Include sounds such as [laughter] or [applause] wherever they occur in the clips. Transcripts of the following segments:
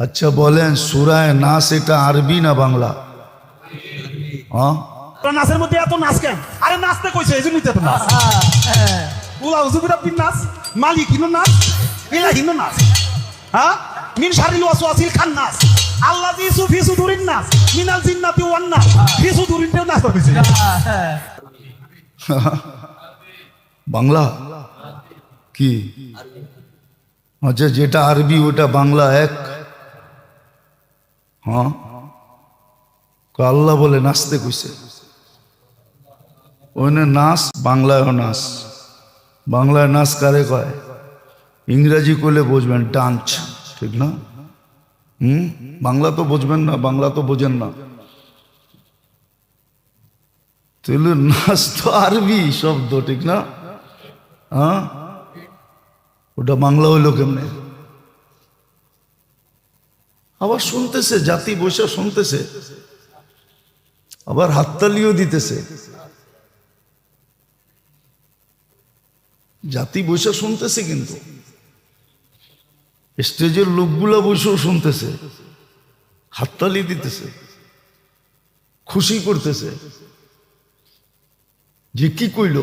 আচ্ছা বলেন সুরায় নাস এটা আরবি না বাংলা? হ্যাঁ? নাচের মধ্যে এত নাচ কেন? আরে নাচতে কইছে এই জন্যই তো এত নাচ উলা হুজুবিরা পিন নাচ মালিক হিনো নাচ ইলা হিনো নাচ হ্যাঁ? মিন শারিল ওয়াসওয়াসিল খান নাচ আল্লাহ জিসু ফিসু দুরিন নাচ মিনাল জিন্নাতি ওয়ান নাচ ফিসু দুরিন তেও নাচ কইছে [laughs] বাংলা? কি? আচ্ছা যেটা আরবি ওটা বাংলা এক। হ্যাঁ? আল্লাহ বলে নাচতে কইছে। ওখানে নাচ, বাংলায়ও নাচ। বাংলায় নাচ কারে কয়? ইংরাজি করলে বুঝবেন ডান্স, ঠিক না? হুম? বাংলা তো বুঝবেন না, বাংলা তো বোঝেন না। তাহলে নাচ তো আরবি শব্দ, ঠিক না? হ্যাঁ? ওটা বাংলা হইল কেমনে? আবার শুনতেছে, জাতি বসে শুনতেছে, আবার হাততালিও দিতেছে। জাতি বসে শুনতেছে কিন্তু। স্টেজের লোকগুলা বসেও শুনতেছে, হাততালি দিতেছে, খুশি করতেছে। যে কি কইল?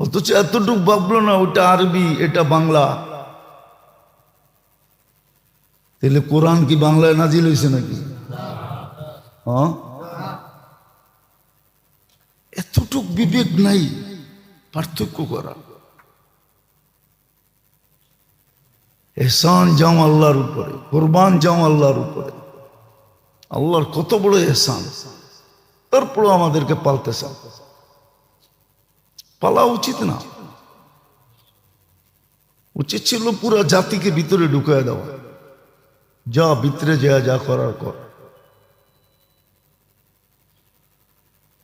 অথচ এতটুক ভাবলো না ওটা আরবি, এটা বাংলা। তাহলে কোরআন কি বাংলায় নাজিল হয়েছে নাকি? হ্যাঁ? এতটুক বিবেক নাই, পার্থক্য করা। এহসান যাও আল্লাহর উপরে, কোরবান যাও আল্লাহর উপরে। আল্লাহর কত বড় এহসান। তারপরও আমাদেরকে পালতেছে পালা উচিত না। উচিত ছিল পুরা জাতিকে ভিতরে ঢুকায় দেওয়া। যা ভিতরে যা যা করার কর।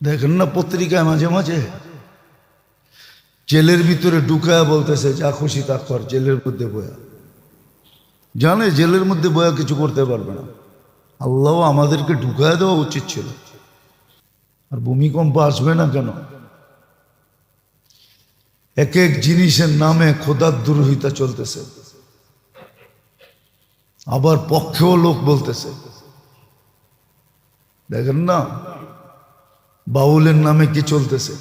দেখেন না পত্রিকায় মাঝে মাঝে? জেলের ভিতরে ঢুকায় বলতেছে, যা খুশি তা কর, জেলের মধ্যে বয়া। জানে, জেলের মধ্যে বয়া কিছু করতে পারবে না। আল্লাহ আমাদেরকে ঢুকায় দেওয়া উচিত ছিল। আর ভূমিকম্প আসবে না কেন? এক এক জিনিসের নামে খোদার দুরহিতা চলতেছে। আবার পক্ষেও লোক বলতেছে। দেখেন না, বাউলের নামে কি চলতেছে?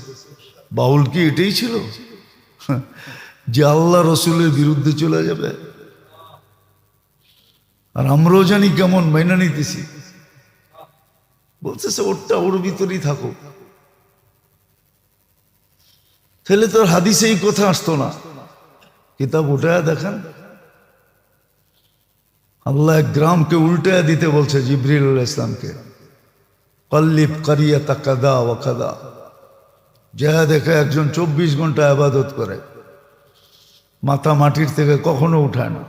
বাউল কি এটাই ছিল? যে আল্লাহ রসুলের বিরুদ্ধে চলে যাবে। আর আমরাও জানি কেমন মাইনা নিতেছি। বলতেছে, ওরটা ওর ভিতরেই থাকুক তাহলে তোর হাদিসে এই কথা আসতো না। কিতাব ওটা দেখেন। আল্লাহ গ্রামকে উল্টায় দিতে বলছে জিবরিল ইসলামকে কল্লিপ কারিয়া তা কাদা ও কাদা। যা দেখে একজন চব্বিশ ঘণ্টা আবাদত করে। মাথা মাটির থেকে কখনো উঠায় না।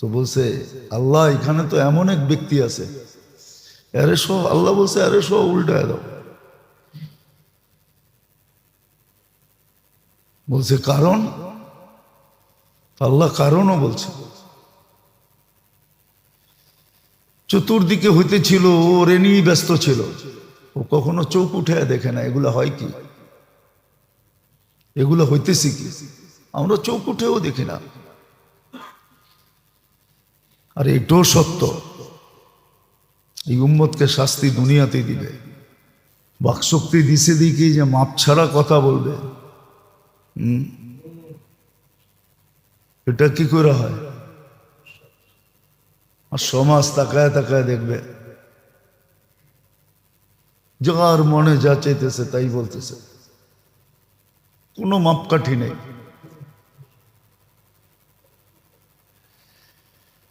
তো বলছে, আল্লাহ, এখানে তো এমন এক ব্যক্তি আছে। আরে সব আল্লাহ বলছে, আরে সব উল্টায় দাও। বলছে, কারণ? আল্লাহ কারণও বলছে। চতুর্দিকে হইতেছিল ওরে নিয়ে ব্যস্ত ছিল। ও কখনো চোখ উঠে দেখে না, এগুলো হয় কি? এগুলো হইতেছি কি? আমরা চোখ উঠেও দেখি না। আর এটাও সত্য। এই উম্মতকে শাস্তি দুনিয়াতেই দিবে। বাকশক্তি দিছে দিকে যে মাপ ছাড়া কথা বলবে। হুম? এটা কি করে হয়? আর সমাজ তাকায় তাকায় দেখবে। যার মনে যা চাইতেছে তাই বলতেছে। কোনো মাপকাঠি নেই।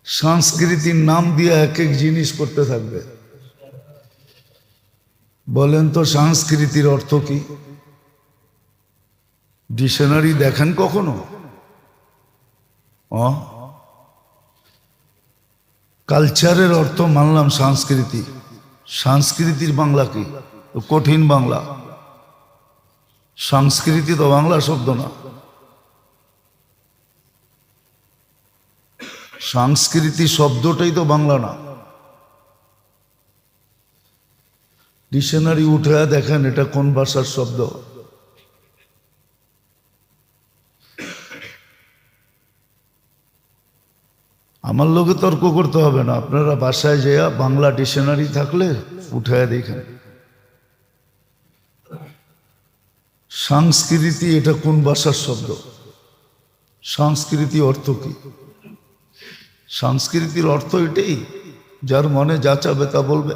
সংস্কৃতির নাম দিয়ে এক এক জিনিস করতে থাকবে। বলেন তো সংস্কৃতির অর্থ কি? ডিকশনারি দেখেন কখনো? অ? কালচারের অর্থ মানলাম সংস্কৃতি। সংস্কৃতির বাংলা কি? কঠিন বাংলা। সংস্কৃতি তো বাংলা শব্দ না। সংস্কৃতি শব্দটাই তো বাংলা না। ডিকশনারি উঠে দেখেন এটা কোন ভাষার শব্দ? আমার লোকে তর্ক করতে হবে না। আপনারা বাসায় যেয়া বাংলা ডিকশনারি থাকলে উঠায় দেখেন। সংস্কৃতি এটা কোন ভাষার শব্দ? সংস্কৃতি অর্থ কি? সংস্কৃতির অর্থ এটাই, যার মনে যা চাবে তা বলবে।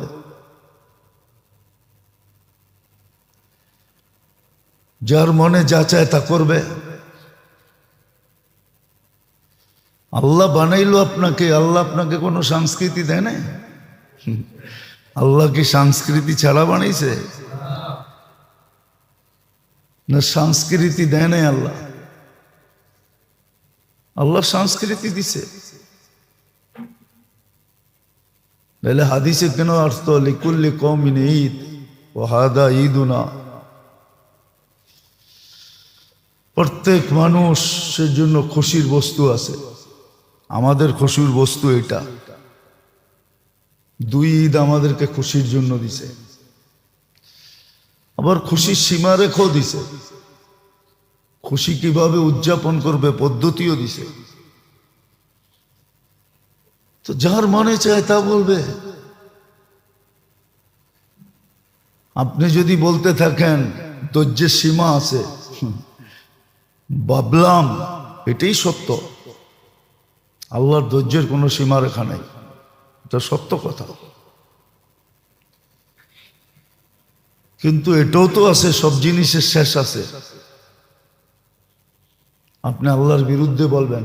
যার মনে যা চায় তা করবে। আল্লাহ বানাইলো আপনাকে, আল্লাহ আপনাকে কোনো সংস্কৃতি দেয় না আল্লাহ কি সংস্কৃতি ছাড়া বানাইছে? না, সংস্কৃতি দেয় নাই আল্লাহ। আল্লাহ সংস্কৃতি দিছে। তাহলে হাদিসে কেন অর্থ লিকুল্লি কৌমিন ঈদ ও হাদা ঈদ ঈদুনা? প্রত্যেক মানুষের জন্য খুশির বস্তু আছে। আমাদের খুশির বস্তু এটা। দুই ঈদ আমাদেরকে খুশির জন্য দিছে। আবার খুশির সীমা রেখেও দিছে। খুশি কীভাবে উদযাপন করবে পদ্ধতিও দিছে। তো যার মনে চায় তা বলবে। আপনি যদি বলতে থাকেন, ধৈর্যের সীমা আছে। বাবলাম, এটাই সত্য। আল্লাহর ধৈর্যের কোনো সীমারেখা নেই। এটা সত্য কথা। কিন্তু এটাও তো আছে, সব জিনিসের শেষ আছে। আপনি আল্লাহর বিরুদ্ধে বলবেন,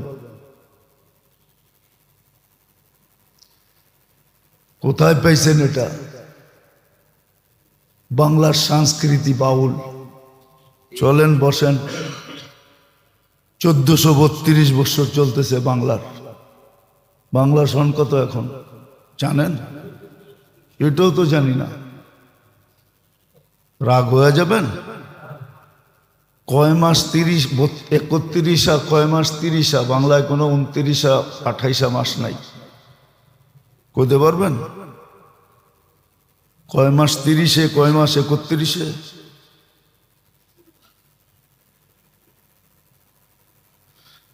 কোথায় পাইছেন এটা? বাংলার সংস্কৃতি বাউল। চলেন, বসেন। চোদ্দশো বত্রিশ বছর চলতেছে বাংলার। বাংলা সন কত এখন? জানেন? এটাও তো জানি না। রাগ হয়ে যাবেন? কয় মাস তিরিশ একত্রিশা, কয় মাস তিরিশা, বাংলায় কোনো উনত্রিশা, আঠাইশা মাস নাই। কইতে পারবেন? কয় মাস তিরিশে, কয় মাস একত্রিশে?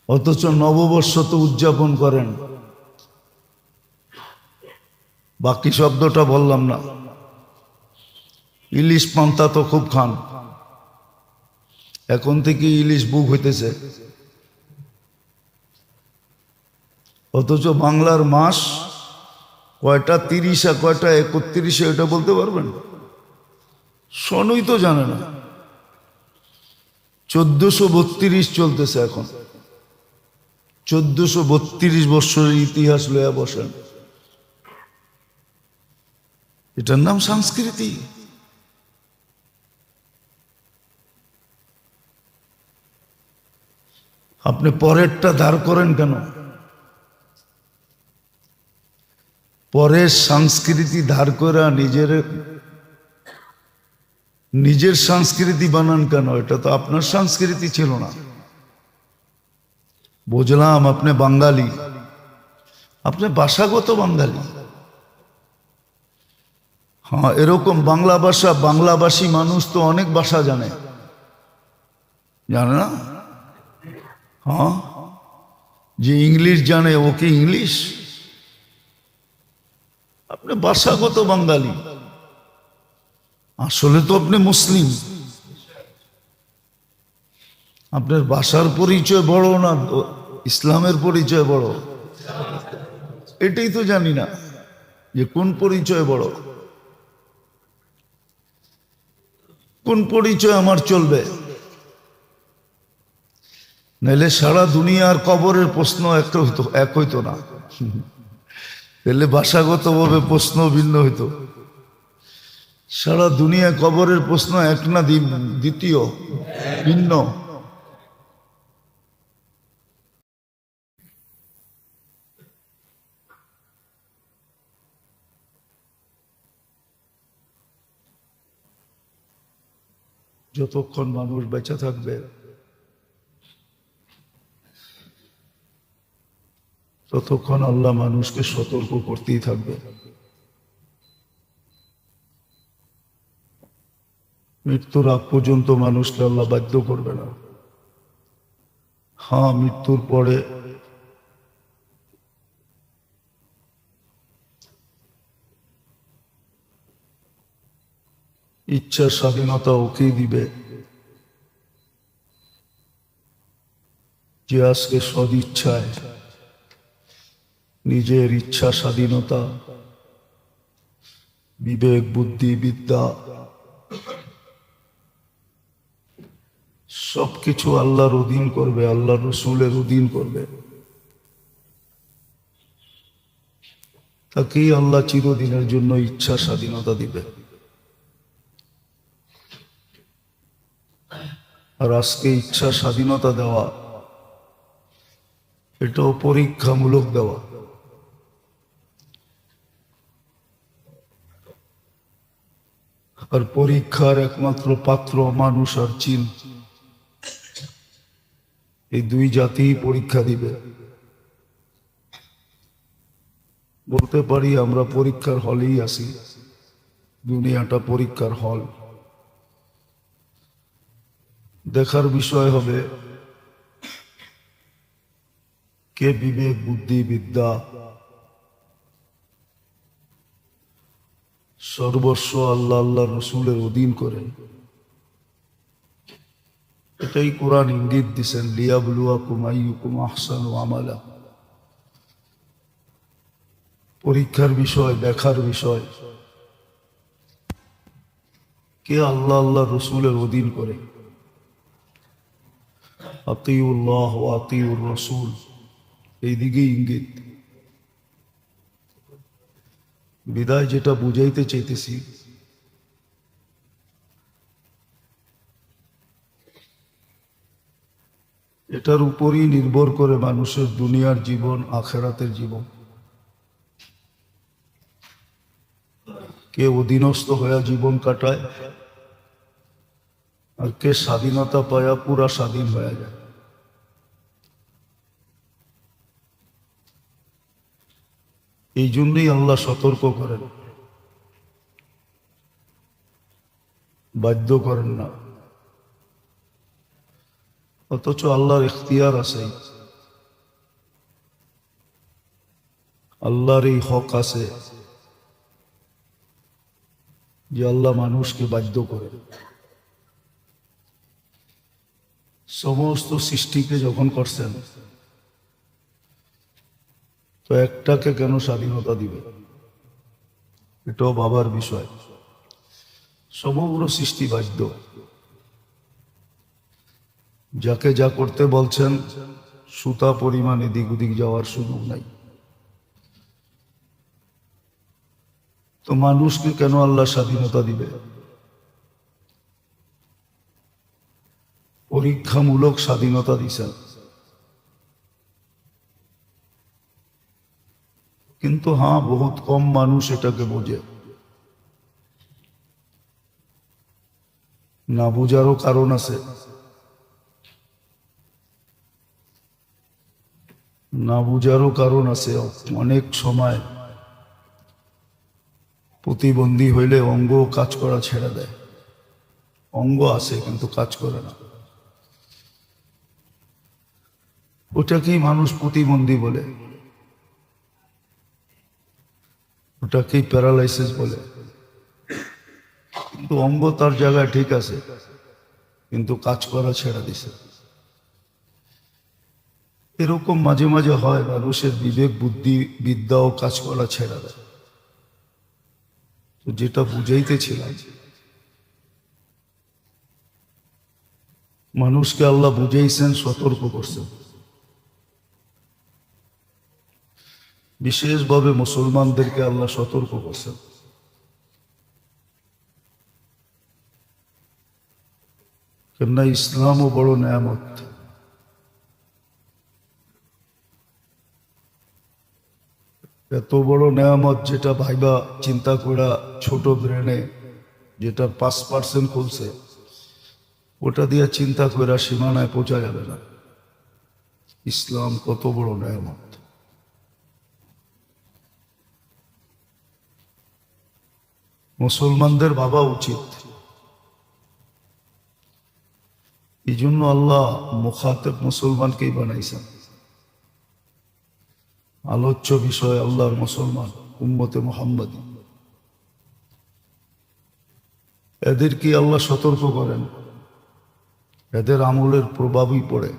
অথচ নববর্ষ তো উদযাপন করেন। বাকি শব্দটা বললাম না। ইলিশ পান্তা তো খুব খান। এখন থেকে ইলিশ বুক হইতেছে। অথচ বাংলার মাস কয়টা তিরিশ আর কয়টা একত্রিশে এটা বলতে পারবেন? সনই তো জানে না। চোদ্দশো বত্রিশ চলতেছে এখন। চোদ্দশো বত্রিশ বৎসরের ইতিহাস লয়া বসেন। এটার নাম সংস্কৃতি। আপনি পরেরটা দাঁড় করেন কেন? পরের সংস্কৃতি ধার করে নিজের নিজের সংস্কৃতি বানান কেন? এটা তো আপনার সংস্কৃতি ছিল না। বুঝলাম, আপনি বাঙালি। আপনি ভাষাগত বাঙালি। হ্যাঁ এরকম বাংলা ভাষা, বাংলাভাষী মানুষ তো অনেক ভাষা জানে। জানে না? হ্যাঁ? যে ইংলিশ জানে, ও কি ইংলিশ? আপনি ভাষাগত বাঙালি। আসলে তো আপনি মুসলিম। আপনার ভাষার পরিচয় বড় না, ইসলামের পরিচয় বড়? এটাই তো জানি না যে কোন পরিচয় বড়। কোন পরিচয় আমার চলবে? নাহলে সারা দুনিয়ার কবরের প্রশ্ন এক হইতো এক হইতো না। তাহলে ভাষাগতভাবে প্রশ্ন ভিন্ন হইতো। সারা দুনিয়া কবরের প্রশ্ন এক না দ্বি- দ্বিতীয়? ভিন্ন। যতক্ষণ মানুষ বেঁচে থাকবে। ততক্ষণ আল্লাহ মানুষকে সতর্ক করতেই থাকবে। মৃত্যুর আগ পর্যন্ত মানুষকে আল্লাহ বাধ্য করবে না। হ্যাঁ মৃত্যুর পরে ইচ্ছার স্বাধীনতা ওকেই দিবে? যে আজকে সদিচ্ছায় নিজের ইচ্ছা স্বাধীনতা, বিবেক, বুদ্ধি, বিদ্যা, সবকিছু আল্লাহর অধীন করবে আল্লাহ রসুলের অধীন করবে। তাকেই আল্লাহ চিরদিনের জন্য ইচ্ছা স্বাধীনতা দিবে। আর আজকে ইচ্ছা স্বাধীনতা দেওয়া, এটাও পরীক্ষামূলক দেওয়া। আর পরীক্ষার একমাত্র পাত্র মানুষ আর চীন। এই দুই জাতি পরীক্ষা দিবে। বলতে পারি আমরা পরীক্ষার হলেই আসি দুনিয়াটা পরীক্ষার হল। দেখার বিষয় হবে কে বিবেক, বুদ্ধি, বিদ্যা, সর্বস্ব আল্লাহ আল্লাহ রসুলের অধীন করেন এটাই কোরআন ইঙ্গিত দিছেন লিয়াবলুয়া কুমাইকুম আহসান আমালা। পরীক্ষার বিষয়, দেখার বিষয়। কে আল্লাহ আল্লাহ রসুলের অধীন করে? আতিউল্লাহ ও আতিউর রসুল। এই দিকে ইঙ্গিত। বিদায় যেটা বুঝাইতে চাইতেছি। এটার উপরই নির্ভর করে মানুষের দুনিয়ার জীবন, আখেরাতের জীবন। কে অধীনস্থ হয়ে জীবন কাটায় আর কে স্বাধীনতা পায়া পুরা স্বাধীন হয়ে যায় এই জন্যই আল্লাহ সতর্ক করেন। বাধ্য করেন না। অথচ আল্লাহর ইখতিয়ার আছে। আল্লাহর এই হক আছে যে আল্লাহ মানুষকে বাধ্য করে। সমস্ত সৃষ্টিকে যখন করছেন, তো একটাকে কেন স্বাধীনতা দিবে? এটাও বাবার বিষয়। সমগ্র সৃষ্টি বাধ্য। যাকে যা করতে বলছেন, সুতা পরিমাণ এদিক ওদিক যাওয়ার সুযোগ নাই। তো মানুষকে কেন আল্লাহ স্বাধীনতা দিবে? পরীক্ষামূলক স্বাধীনতা দিছেন কিন্তু হ্যাঁ বহুত কম মানুষ এটাকে বোঝে। না বোঝারও কারণ আছে। না বোঝারও কারণ আছে। অনেক সময় প্রতিবন্ধী হইলে অঙ্গ কাজ করা ছেড়ে দেয়। অঙ্গ আছে, কিন্তু কাজ করে না। ওটাকেই মানুষ প্রতিবন্ধী বলে। ওটাকেই প্যারালাইসিস বলে। কিন্তু অঙ্গ তার জায়গায় ঠিক আছে, কিন্তু কাজ করা ছেড়া দিছে। এরকম মাঝে মাঝে হয়, মানুষের বিবেক, বুদ্ধি, বিদ্যাও কাজ করা ছেড়া দেয়। তো যেটা বুঝাইতেছিলাম, মানুষকে আল্লাহ বুঝাইছেন, সতর্ক করছেন। বিশেষভাবে মুসলমানদেরকে আল্লাহ সতর্ক করছেন। কেননা ইসলামও বড় নেয়ামত। এত বড় নেয়ামত যেটা ভাইবা চিন্তা করা ছোট ব্রেনে যেটা পাঁচ পার্সেন্ট খুলছে, ওটা দিয়ে চিন্তা করা সীমানায় পৌঁছা যাবে না। ইসলাম কত বড় নেয়ামত। মুসলমানদের ভাবা উচিত। এই জন্য আল্লাহ মুখাতেব মুসলমানকেই বানাইছেন। আলোচ্য বিষয় আল্লাহর মুসলমান, উম্মতে মোহাম্মদ। এদেরকে আল্লাহ সতর্ক করেন। এদের আমলের প্রভাবই পড়ে।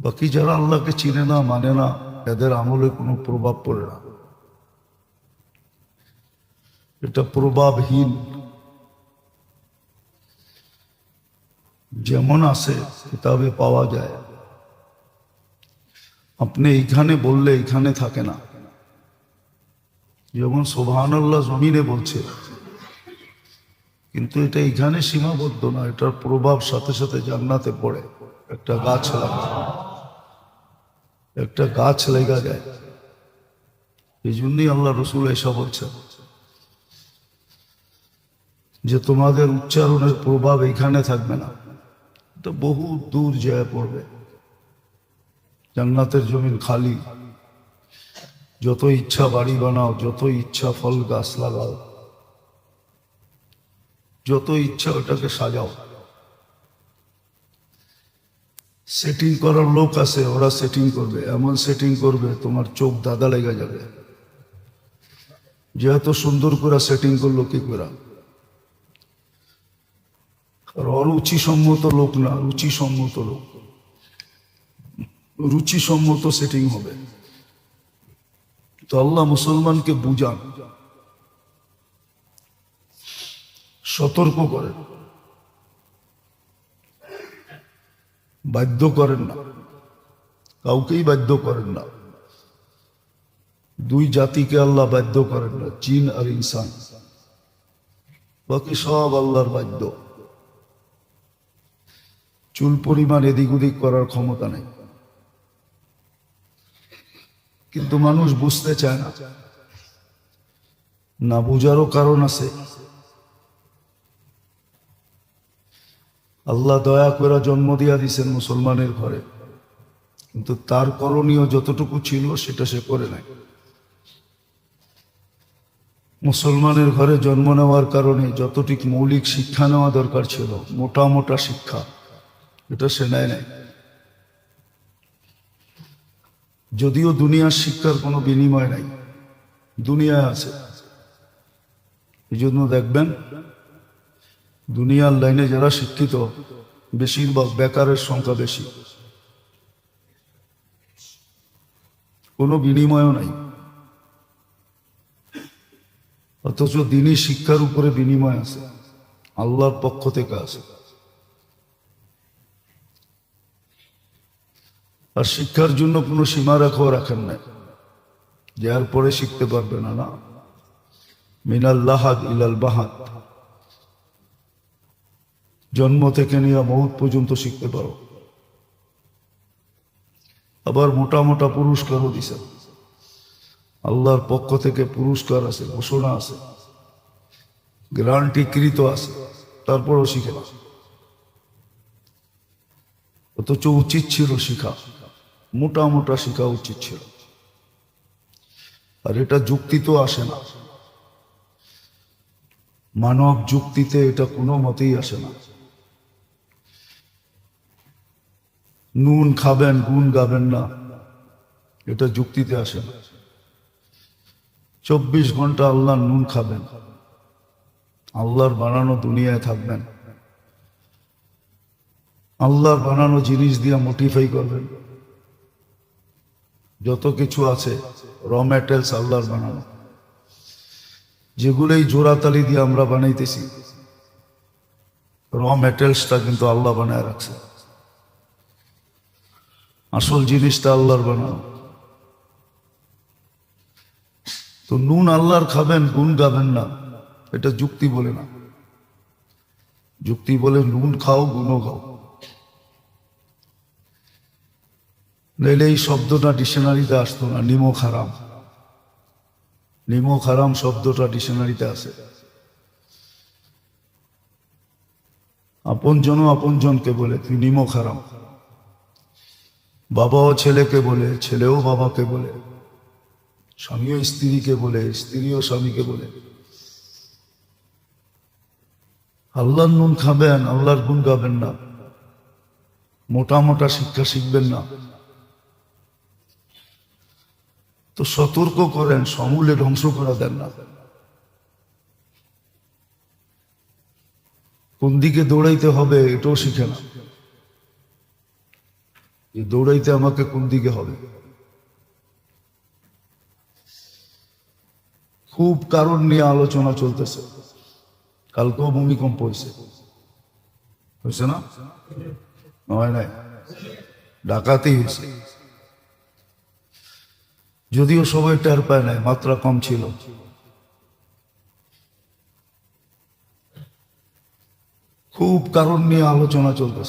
বাকি যারা আল্লাহকে চিনে না মানে না, এদের আমলে কোনো প্রভাব পড়ে না। এটা প্রভাবহীন। যেমন আছে, কিতাবে পাওয়া যায়। আপনি এইখানে বললে এইখানে থাকে না। যেমন সোভান আল্লাহ জমিনে বলছে, কিন্তু এটা এইখানে সীমাবদ্ধ না, এটার প্রভাব সাথে সাথে জান্নাতে পড়ে। একটা গাছ লাগা, একটা গাছ লেগা যায়। এই জন্যই আল্লাহ রসুল এসব বলছেন। যে তোমাদের উচ্চারণের প্রভাব এখানে থাকবে না। এটা বহু দূর যায় পড়বে। জান্নাতের জমিন খালি। যত ইচ্ছা বাড়ি বানাও, যত ইচ্ছা ফল গাছ লাগাও, যত ইচ্ছা ওটাকে সাজাও। সেটিং করার লোক আছে, ওরা সেটিং করবে। এমন সেটিং করবে, তোমার চোখ দাদা লেগে যাবে। যে এত সুন্দর করে সেটিং করল কি করে? অরুচিসম্মত লোক না, রুচিসম্মত লোক। রুচিসম্মত সেটিং হবে। তো আল্লাহ মুসলমানকে বুঝান। সতর্ক করেন। বাধ্য করেন না। কাউকেই বাধ্য করেন না। দুই জাতিকে আল্লাহ বাধ্য করেন না চীন আর ইনসান। বাকি সব আল্লাহর বাধ্য। চুল পরিমাণ এদিক ওদিক করার ক্ষমতা নেই। কিন্তু মানুষ বুঝতে চায় না না বুঝারও কারণ আছে। আল্লাহ দয়া করে জন্ম দিয়া দিছেন মুসলমানের ঘরে, কিন্তু তার করণীয় যতটুকু ছিল সেটা সে করে নাই। মুসলমানের ঘরে জন্ম নেওয়ার কারণে যতটুকু মৌলিক শিক্ষা নেওয়া দরকার ছিল, মোটা মোটা শিক্ষা এটা সে নেয় নাই। যদিও দুনিয়ার শিক্ষার কোনো বিনিময় নাই, দুনিয়ায় আছে। এই জন্য দেখবেন, দুনিয়ার লাইনে যারা শিক্ষিত, বেশিরভাগ বেকারের সংখ্যা বেশি। কোনো বিনিময়ও নাই। অথচ দিনই শিক্ষার উপরে বিনিময় আছে, আল্লাহর পক্ষ থেকে আছে। আর শিক্ষার জন্য কোনো সীমা রেখাও রাখেন নাই। যার পরে শিখতে পারবে না না। মিনাল্লাহাদ ইলাল বাহাদ। জন্ম থেকে নিয়ে মৌত পর্যন্ত শিখতে পারো। আবার মোটা মোটা পুরস্কারও দিছে। আল্লাহর পক্ষ থেকে পুরস্কার আছে, ঘোষণা আছে। গ্রান্টিকৃত আছে, তারপরও শিখে না। অথচ উচিত ছিল শিখা। মোটা মোটা শিখা উচিত ছিল। আর এটা যুক্তি তো আসে না। মানব যুক্তিতে এটা কোনো মতেই আসে না। নুন খাবেন, গুণ গাবেন না। এটা যুক্তিতে আসে না। চব্বিশ ঘণ্টা আল্লাহর নুন খাবেন। আল্লাহর বানানো দুনিয়ায় থাকবেন। আল্লাহর বানানো জিনিস দিয়ে মোটিফাই করবেন। যত কিছু আছে র ম্যাটেরিয়ালস আল্লাহর বানানো। যেগুলোই জোড়াতালি দিয়ে আমরা বানাইতেছি র ম্যাটেরিয়ালসটা কিন্তু আল্লাহ বানায় রাখছে। আসল জিনিসটা আল্লাহর বানানো। তো নুন আল্লাহর খাবেন গুণ গাবেন না। এটা যুক্তি বলে না। যুক্তি বলে নুন খাও, গুণও খাও। নইলে এই শব্দটা ডিকশনারিতে আসতো না, নিমো খারাম। নিমো খারাম শব্দটা ডিকশনারিতে আছে। আপনজনও আপনজনকে বলে, তুই নিমো খারাম। বাবাও ছেলেকে বলে, ছেলেও বাবাকে বলে। স্বামীও স্ত্রীকে বলে, স্ত্রীও স্বামীকে বলে। আল্লাহর নুন খাবেন, আল্লাহর গুণ গাবেন না। মোটা মোটা শিক্ষা শিখবেন না। তো সতর্ক করেন, সমূলে ধ্বংস করা দেন না। কোন দিকে দৌড়াইতে হবে এটাও শিখে না। এই দৌড়াইতে আমাকে কোন দিকে হবে? খুব কারণ নিয়ে আলোচনা চলতেছে। কালকেও ভূমিকম্প হয়েছে। হয়েছে না? নয় নাই। ডাকাতেই হয়েছে। যদিও সবাই টের পায় নাই মাত্রা কম ছিল। খুব কারণ নিয়ে আলোচনা চলতেছে।